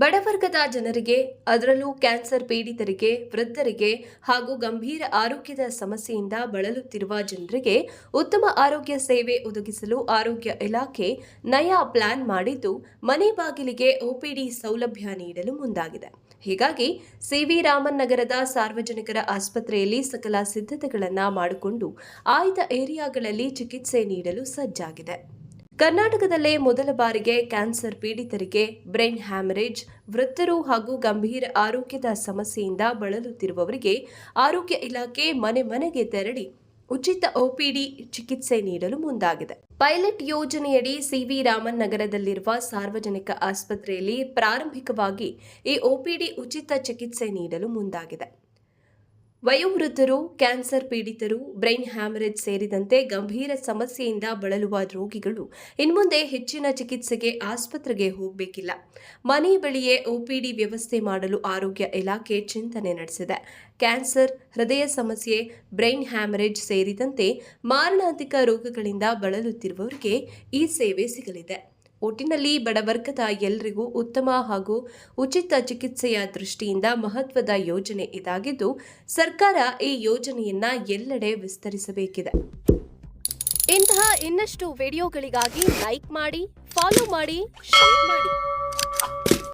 ಬಡವರ್ಗದ ಜನರಿಗೆ, ಅದರಲ್ಲೂ ಕ್ಯಾನ್ಸರ್ ಪೀಡಿತರಿಗೆ, ವೃದ್ಧರಿಗೆ ಹಾಗೂ ಗಂಭೀರ ಆರೋಗ್ಯದ ಸಮಸ್ಯೆಯಿಂದ ಬಳಲುತ್ತಿರುವ ಜನರಿಗೆ ಉತ್ತಮ ಆರೋಗ್ಯ ಸೇವೆ ಒದಗಿಸಲು ಆರೋಗ್ಯ ಇಲಾಖೆ ನಯಾ ಪ್ಲಾನ್ ಮಾಡಿದ್ದು, ಮನೆ ಬಾಗಿಲಿಗೆ ಒಪಿಡಿ ಸೌಲಭ್ಯ ನೀಡಲು ಮುಂದಾಗಿದೆ. ಹೀಗಾಗಿ ಸಿವಿ ರಾಮನ್ ನಗರದ ಸಾರ್ವಜನಿಕರ ಆಸ್ಪತ್ರೆಯಲ್ಲಿ ಸಕಲ ಸಿದ್ಧತೆಗಳನ್ನು ಮಾಡಿಕೊಂಡು ಆಯ್ದ ಏರಿಯಾಗಳಲ್ಲಿ ಚಿಕಿತ್ಸೆ ನೀಡಲು ಸಜ್ಜಾಗಿದೆ. ಕರ್ನಾಟಕದಲ್ಲೇ ಮೊದಲ ಬಾರಿಗೆ ಕ್ಯಾನ್ಸರ್ ಪೀಡಿತರಿಗೆ ಬ್ರೈನ್ ಹ್ಯಾಮರೇಜ್ ವೃತ್ತರು ಹಾಗೂ ಗಂಭೀರ ಆರೋಗ್ಯದ ಸಮಸ್ಯೆಯಿಂದ ಬಳಲುತ್ತಿರುವವರಿಗೆ ಆರೋಗ್ಯ ಇಲಾಖೆ ಮನೆ ಮನೆಗೆ ತೆರಳಿ ಉಚಿತ ಒಪಿಡಿ ಚಿಕಿತ್ಸೆ ನೀಡಲು ಮುಂದಾಗಿದೆ. ಪೈಲಟ್ ಯೋಜನೆಯಡಿ ಸಿವಿ ರಾಮನ್ ನಗರದಲ್ಲಿರುವ ಸಾರ್ವಜನಿಕ ಆಸ್ಪತ್ರೆಯಲ್ಲಿ ಪ್ರಾರಂಭಿಕವಾಗಿ ಈ ಒಪಿಡಿ ಉಚಿತ ಚಿಕಿತ್ಸೆ ನೀಡಲು ಮುಂದಾಗಿದೆ. ವಯೋವೃದ್ಧರು, ಕ್ಯಾನ್ಸರ್ ಪೀಡಿತರು, ಬ್ರೈನ್ ಹ್ಯಾಮರೇಜ್ ಸೇರಿದಂತೆ ಗಂಭೀರ ಸಮಸ್ಯೆಯಿಂದ ಬಳಲುವ ರೋಗಿಗಳು ಇನ್ಮುಂದೆ ಹೆಚ್ಚಿನ ಚಿಕಿತ್ಸೆಗೆ ಆಸ್ಪತ್ರೆಗೆ ಹೋಗಬೇಕಿಲ್ಲ. ಮನೆ ಬಳಿಯೇ ಒಪಿಡಿ ವ್ಯವಸ್ಥೆ ಮಾಡಲು ಆರೋಗ್ಯ ಇಲಾಖೆ ಚಿಂತನೆ ನಡೆಸಿದೆ. ಕ್ಯಾನ್ಸರ್, ಹೃದಯ ಸಮಸ್ಯೆ, ಬ್ರೈನ್ ಹ್ಯಾಮರೇಜ್ ಸೇರಿದಂತೆ ಮಾರಣಾಂತಿಕ ರೋಗಗಳಿಂದ ಬಳಲುತ್ತಿರುವವರಿಗೆ ಈ ಸೇವೆ ಸಿಗಲಿದೆ. ಒಟ್ಟಿನಲ್ಲಿ ಬಡವರ್ಗದ ಎಲ್ಲರಿಗೂ ಉತ್ತಮ ಹಾಗೂ ಉಚಿತ ಚಿಕಿತ್ಸೆಯ ದೃಷ್ಟಿಯಿಂದ ಮಹತ್ವದ ಯೋಜನೆ ಇದಾಗಿದ್ದು, ಸರ್ಕಾರ ಈ ಯೋಜನೆಯನ್ನ ಎಲ್ಲೆಡೆ ವಿಸ್ತರಿಸಬೇಕಿದೆ. ಇಂತಹ ಇನ್ನಷ್ಟು ವಿಡಿಯೋಗಳಿಗಾಗಿ ಲೈಕ್ ಮಾಡಿ, ಫಾಲೋ ಮಾಡಿ, ಶೇರ್ ಮಾಡಿ.